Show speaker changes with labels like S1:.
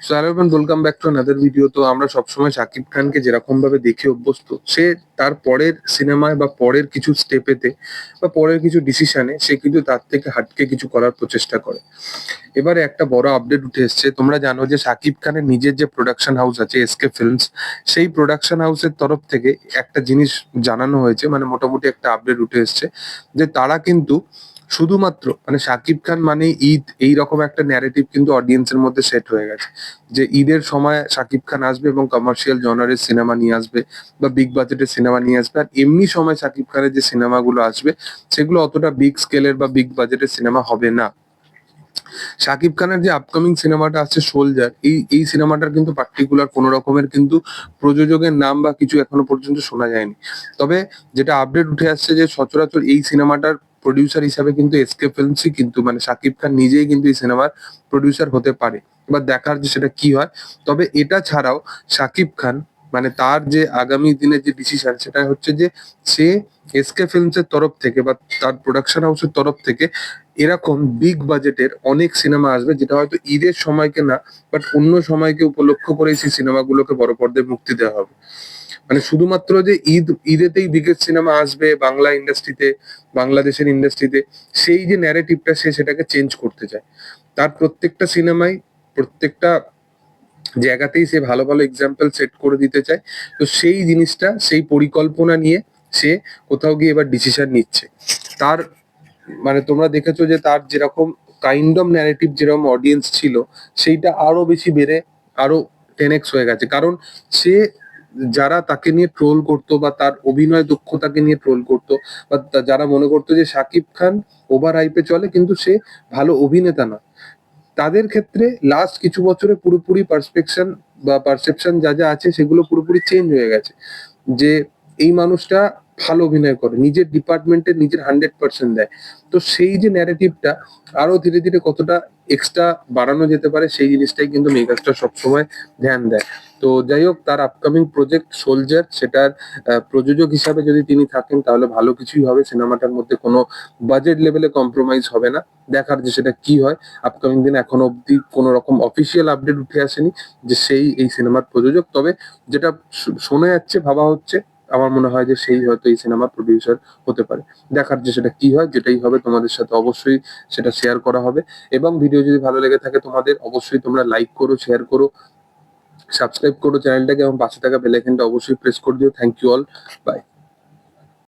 S1: So hello welcome back to another video তো আমরা সবসময় শাকিব খানকে যেরকম ভাবে দেখে অভ্যস্ত, সে তার পরের সিনেমায় বা পরের কিছু স্টেপেতে বা পরের কিছু ডিসিশনে সে কিন্তু তার থেকে হাটকে কিছু করার প্রচেষ্টা করে। এবারে একটা বড় আপডেট উঠে এসছে। তোমরা জানো যে শাকিব খানের নিজের যে প্রোডাকশন হাউস আছে এসকে ফিল্মস সেই প্রোডাকশন হাউসের তরফ থেকে একটা জিনিস জানানো হয়েছে। মানে মোটামুটি একটা আপডেট উঠে এসছে যে তারা কিন্তু শুধুমাত্র মানে শাকিব খান মানে ঈদ এই রকম একটা ন্যারেটিভ কিন্তু অডিয়েন্সের মধ্যে সেট হয়ে গেছে। যে ঈদের সময় শাকিব খান আসবে এবং কমার্শিয়াল জনারের সিনেমা নিয়ে আসবে বা বিগ বাজেটের সিনেমা নিয়ে আসবে আর এমনি সময় শাকিব খানের যে সিনেমাগুলো আসবে, সেগুলো অতটা বিগ স্কেলের বা বিগ বাজেটের সিনেমা হবে না। শাকিব খানের যে আপকামিং সিনেমাটা আছে সোলজার এই এই সিনেমাটার কিন্তু পার্টিকুলার কোনো রকমের কিন্তু প্রযোজকের নাম বা কিছু এখনও পর্যন্ত শোনা যায়নি। তবে যেটা আপডেট উঠে আসছে যে সচরাচর এই সিনেমাটার প্রডিউসার হিসাবে কিন্তু এসকে ফিল্মসই কিন্তু মানে শাকিব খান নিজেই কিন্তু এই সিনেমার প্রডিউসার হতে পারে। এবার দেখার যে সেটা কি হয়, তবে এটা ছাড়াও শাকিব খান মানে তার যে আগামী দিনের যে ডিসিশন সেটা হচ্ছে যে সে এসকে ফিল্মসের তরফ থেকে বা তার প্রোডাকশন হাউসের তরফ থেকে এরকম বিগ বাজেটের অনেক সিনেমা আসবে, যেটা হয়তো ঈদের সময়কে না বাট অন্য সময়কে উপলক্ষ করে সেই সিনেমাগুলোকে বড় পর্দায় মুক্তি দেওয়া হবে। মানে শুধুমাত্র যে ঈদ, ঈদেতেই বিগেস্ট সিনেমা আসবে বাংলা ইন্ডাস্ট্রিতে, বাংলাদেশের ইন্ডাস্ট্রিতে, সেই যে ন্যারেটিভটা সে সেটাকে চেঞ্জ করতে চায়। তার প্রত্যেকটা সিনেমাই প্রত্যেকটা জায়গাতেই সে ভালো ভালো এক্সাম্পল সেট করে দিতে চায়। তো সেই জিনিসটা, সেই পরিকল্পনা নিয়ে সে কোথাও গিয়ে এবার ডিসিশন নিচ্ছে। তার মানে তোমরা দেখেছ যে তার যেরকম কাইন্ড অফ ন্যারেটিভ যেরকম অডিয়েন্স ছিল, সেইটা আরও বেশি বেড়ে, আরও টেন এক্স হয়ে গেছে। কারণ সে যারা তাকে নিয়ে ট্রোল করতো বা তার অভিনয় দক্ষতাকে নিয়ে ট্রোল করতো বা যারা মনে করতো যে শাকিব খান ওভার হাইপে চলে, কিন্তু সে ভালো অভিনেতা না তাদের ক্ষেত্রে লাস্ট কিছু বছরে পুরোপুরি পারসপেকশন বা পারসেপশন যা যা আছে সেগুলো পুরোপুরি চেঞ্জ হয়ে গেছে। যে এই মানুষটা ভালো অভিনয় করে, নিজের ডিপার্টমেন্টে নিজের হান্ড্রেড পার্সেন্ট দেয়। তো সেই যে ন্যারেটিভটা আরও ধীরে ধীরে কতটা এক্সট্রা বাড়ানো যেতে পারে সেই জিনিসটাই কিন্তু মেগাস্টার সবসময় ধ্যান দেয়। তো যাই হোক, তার আপকামিং প্রজেক্ট সোলজার সেটার প্রযোজক হিসাবে যদি তিনি থাকেন, তাহলে ভালো কিছুই হবে। সিনেমাটার মধ্যে কোনো বাজেট লেভেলে কম্প্রোমাইজ হবে না। দেখার যে সেটা কি হয় আপকামিং দিনে এখনও অবধি কোনো রকম অফিসিয়াল আপডেট উঠে আসেনি যে সেই, এই সিনেমার প্রযোজক। তবে যেটা শোনা যাচ্ছে, ভাবা হচ্ছে, আমার মনে হয় যে সেই হয়তো এই সিনেমার প্রডিউসার হতে পারে। দেখার যে সেটা কি হয়, যেটাই হবে, তোমাদের সাথে অবশ্যই সেটা শেয়ার করা হবে। এবং ভিডিও যদি ভালো লেগে থাকে তোমাদের, অবশ্যই তোমরা লাইক করো শেয়ার করো। সাবস্ক্রাইব করো চ্যানেলটাকে এবং পাশে থাকা বেলাইকেনটা অবশ্যই প্রেস করে দিও। Thank you all by